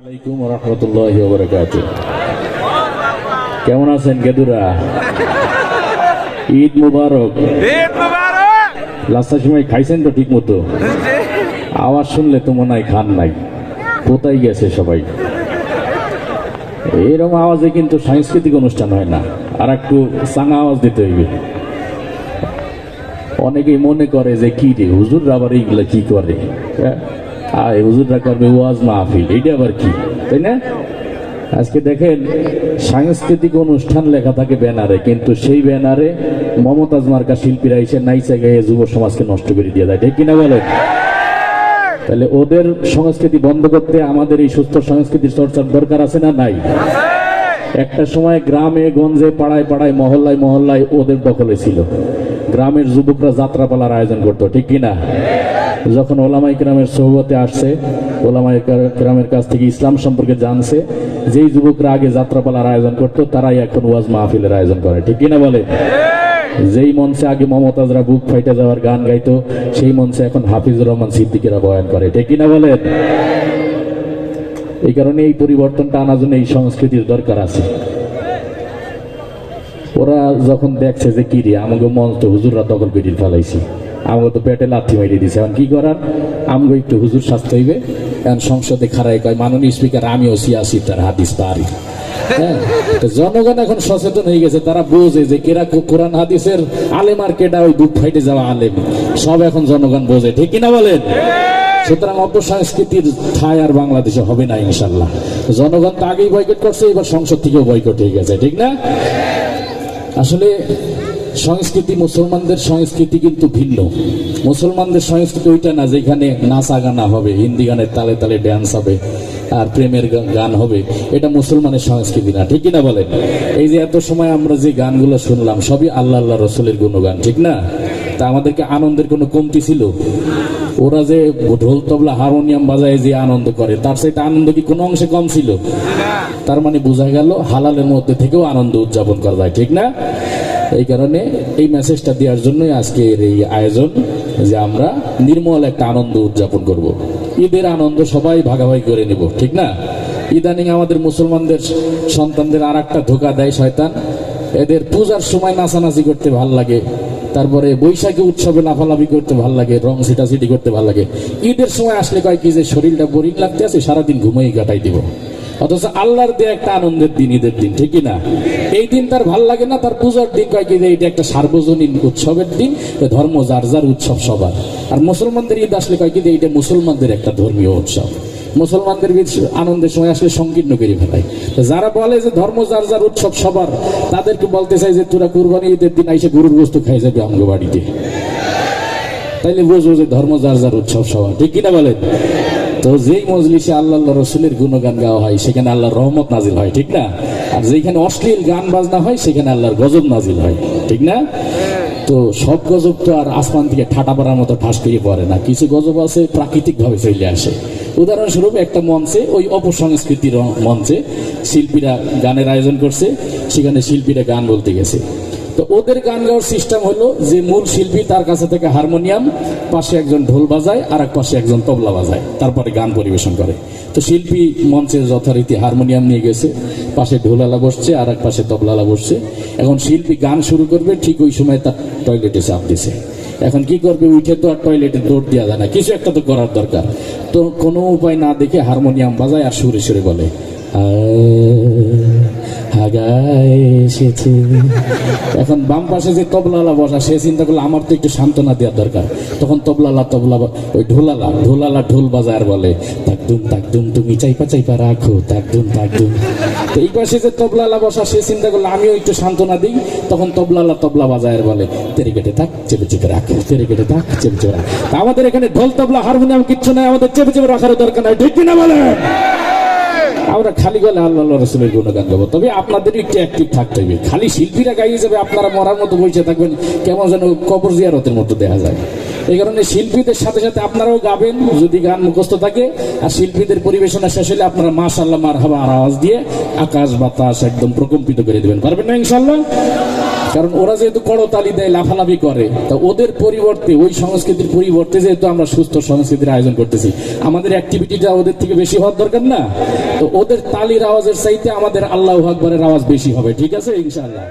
আলাইকুম রহমতুল্লাহ বরকাত কেমন আছেন গেদুরা? ঈদ মুবারক। লাস্টার সময় খাইছেন তো ঠিক মতো আওয়াজ শুনলে তো মনে হয় খান নাই। কোথায় গেছে সবাই? এরকম আওয়াজে কিন্তু সাংস্কৃতিক অনুষ্ঠান হয় না। আর একটু চাঙা আওয়াজ দিতে হইবে। অনেকেই মনে করে যে কি রে হুজুররা আবার এইগুলা কি করে? হ্যাঁ? আয় হুজুররা করবে ওয়াজ মাহফিল এটা আবার কি? তাই না? আজকে দেখেন, সাংস্কৃতিক অনুষ্ঠান লেখা থাকে ব্যানারে, কিন্তু সেই ব্যানারে মমতাজ মার্কা শিল্পীরা এসে নাইচা যুব সমাজকে নষ্ট করে দিয়ে ঠিক কিনা তাহলে ওদের সংস্কৃতি বন্ধ করতে আমাদের এই সুস্থ সংস্কৃতির চর্চার দরকার আছে না নাই? একটা সময় গ্রামে, গঞ্জে, পাড়ায় পাড়ায়, মহল্লায় মহল্লায় ওদের দখলে ছিল। গ্রামের যুবকরা যাত্রাপালার আয়োজন করতো, ঠিক কিনা? যখন ওলামাই গ্রামের সহবতে আসছে ওলামাই গ্রামের কাছ থেকে ইসলাম সম্পর্কে জানছে, যেই যুবকরা আগে যাত্রাপালার আয়োজন করতো, তারাই এখন ওয়াজ মাহফিলের আয়োজন করে। ঠিক কিনা বলে? যেই মঞ্চে আগে মমতাজরা বুক ফাইটে যাওয়ার গান গাইতো, সেই মঞ্চে এখন হাফিজুর রহমান সিদ্দিকেরা বয়ান করে। ঠিক কিনা বলেন এই কারণে এই পরিবর্তনটা আনার জন্য এই সংস্কৃতির দরকার আছে। ওরা যখন দেখছে যে কি রে, আমাকে মঞ্চ হুজুররা দখল করে ফেলাইছি। আমাকে তো পেটে লাথি মারিয়ে দিছে। এখন কি করার? আমাকে একটু হুজুর শাস্তি হইবে। এখন সংসদে খারাই কয়, মাননীয় স্পিকার, আমিও সিয়াসি তার হাদিস পারি। হ্যাঁ? তো জনগণ এখন সচেতন হয়ে গেছে। তারা বোঝে যে কেরা কোরআন হাদিসের আলেম আর কেটা ওই বুক ফাইটে যাওয়া আলেম। সব এখন জনগণ বোঝে। ঠিক কিনা বলেন? সুতরাং অপসংস্কৃতির ঠাই আর বাংলাদেশে হবে না ইনশাল্লাহ জনগণ তো আগেই বয়কট করছে, এবার সংসদ থেকেও বয়কট হয়ে গেছে। ঠিক না? আসলে সংস্কৃতি মুসলমানদের সংস্কৃতি কিন্তু ভিন্ন। মুসলমানদের সংস্কৃতি ওইটা না যেখানে নাচা গানা হবে হিন্দি গানের তালে তালে ড্যান্স হবে আর প্রেমের গান হবে। এটা মুসলমানের সংস্কৃতি না ঠিক না বলেন? এই যে এত সময় আমরা যে গানগুলো শুনলাম সবই আল্লাহ আল্লাহ রসুলের গুণগান ঠিক না? তা আমাদেরকে আনন্দের কোনো কমতি ছিল? ওরা যে ঢোল তবলা হারমোনিয়াম বাজায় যে আনন্দ করে তার সাথে আনন্দ কি কোনো অংশে কম ছিল? তার মানে বোঝা গেল হালালের মধ্যে থেকেও আনন্দ উদযাপন করা যায় ঠিক না? এই কারণে এই মেসেজটা দেওয়ার জন্যই আজকের এই আয়োজন, যে আমরা নির্মল একটা আনন্দ উদযাপন করব। ঈদের আনন্দ সবাই ভাগাভাগি করে নেব, ঠিক না? ইদানিং আমাদের মুসলমানদের সন্তানদের আর একটা ধোকা দেয় শয়তান। এদের পূজার সময় নাচানাচি করতে ভালো লাগে, তারপরে বৈশাখী উৎসবে লাফালাফি করতে ভালো লাগে, রং ছিটাছিটি করতে ভালো লাগে। ঈদের সময় আসলে কয় কি যে শরীরটা বোরিং লাগতে আছে, সারাদিন ঘুমিয়ে কাটাই দিব। অথচ আল্লাহর দিয়ে একটা আনন্দের দিন ঈদের দিন ঠিকই না? এই দিন তার ভালো লাগে না, তার পূজার দিন কয় কি যে এটা একটা সার্বজনীন উৎসবের দিন ধর্ম যার যার উৎসব সবার। আর মুসলমানদের ঈদ আসলে কয় কি যে এটা মুসলমানদের একটা ধর্মীয় উৎসব। মুসলমানদের আনন্দের সময় আসলে সংকীর্ণ করে ফেলায় যারা বলে যে ধর্ম যার যার উৎসব সবার, তাদেরকে বলতে চাই যে তোরা কুরবানি ঈদের দিন আইসে গরুর বস্তু খাই যাবে আমাকে বাড়িতে তাইলে বুঝব যে ধর্ম যার যার উৎসব সবার, ঠিক কিনা বলেন? তো যেই মজলিসে আল্লাহ রসুলের গুণগান গাওয়া হয়, সেখানে আল্লাহর রহমত নাজিল হয়, ঠিক না? আর যেখানে অশ্লীল গান বাজনা হয়, সেখানে আল্লাহর গজব নাজিল হয়, ঠিক না? তো সব গজব তো আর আসমান থেকে ঠাটা পড়ার মতো ঠাস করে পড়ে না। কিছু গজব আছে প্রাকৃতিক ভাবে চলে আসে। উদাহরণস্বরূপ একটা মঞ্চে, ওই অপসংস্কৃতির মঞ্চে শিল্পীরা গানের আয়োজন করছে, সেখানে শিল্পীরা গান বলতে গেছে। তো ওদের গান গাওয়ার সিস্টেম হলো যে মূল শিল্পী তার কাছে থেকে হারমোনিয়াম, পাশে একজন ঢোল বাজায় আর এক পাশে একজন তবলা বাজায়, তারপরে গান পরিবেশন করে। তো শিল্পী মঞ্চে যথারীতি হারমোনিয়াম নিয়ে গেছে, পাশে ঢোলালা বসছে আর এক পাশে তবলালা বসছে। এখন শিল্পী গান শুরু করবে, ঠিক ওই সময় তার টয়লেটে চাপ দিছে। এখন কি করবে, উঠে তো আর টয়লেটে দৌড় দেওয়া যায় না, কিছু একটা তো করার দরকার। তো কোনো উপায় না দেখে হারমোনিয়াম বাজায় আর সুরে সুরে বলে হাগায় এসেছে। এখন বাম পাশে যে তবলালা বসা, সে চিন্তা করল আমার তো একটু সান্ত্বনা দেওয়ার দরকার। তখন তবলালা তবলা ওই ঢোলালা ঢোলালা ঢোল বাজায় আর বলে তাকদুম তাকদুম তুমি চাইপা চাইপা রাখো তাকদুম তাকদুম তো এই পাশে যে তবলালা বসা, সে চিন্তা করল, আমিও একটু সান্ত্বনা দিই। তখন তবলালা, তবলা বাজায় আর বলে, তেরে কেটে থাক, চেপে চেপে রাখ, তেরে কেটে থাক, চেপে চেপে রাখ। আমাদের এখানে ঢোল, তবলা, হারমোনিয়াম কিচ্ছু নাই, আমাদের চেপে চেপে রাখার দরকার নাই, ঠিক কিনা বলে আমরা খালি গলে আল্লাহ রসুলের গুণগান গাবো। তবে আপনাদের একটু অ্যাক্টিভ থাকতে হবে। খালি শিল্পীরা গাইয়ে যাবে আপনারা মরার মতো বসে থাকবেন, কেমন যেন কবর জিয়ারতের মতো দেখা যায়। এই কারণে শিল্পীদের সাথে সাথে আপনারাও গাবেন, যদি গান মুখস্থ থাকে, আর শিল্পীদের পরিবেশনা শেষ হলে আপনারা মাশাল্লাহ মার হাবা আওয়াজ দিয়ে আকাশ বাতাস একদম প্রকম্পিত করে দেবেন। পারবেন না ইনশাল্লাহ কারণ ওরা যেহেতু করতালি দেয়, লাফালাফি করে, তা ওদের পরিবর্তে, ওই সংস্কৃতির পরিবর্তে যেহেতু আমরা সুস্থ সংস্কৃতির আয়োজন করতেছি, আমাদের অ্যাক্টিভিটিটা ওদের থেকে বেশি হওয়ার দরকার না? তো ওদের তালির আওয়াজের চাইতে আমাদের আল্লাহ আকবরের আওয়াজ বেশি হবে, ঠিক আছে, ইনশাআল্লাহ?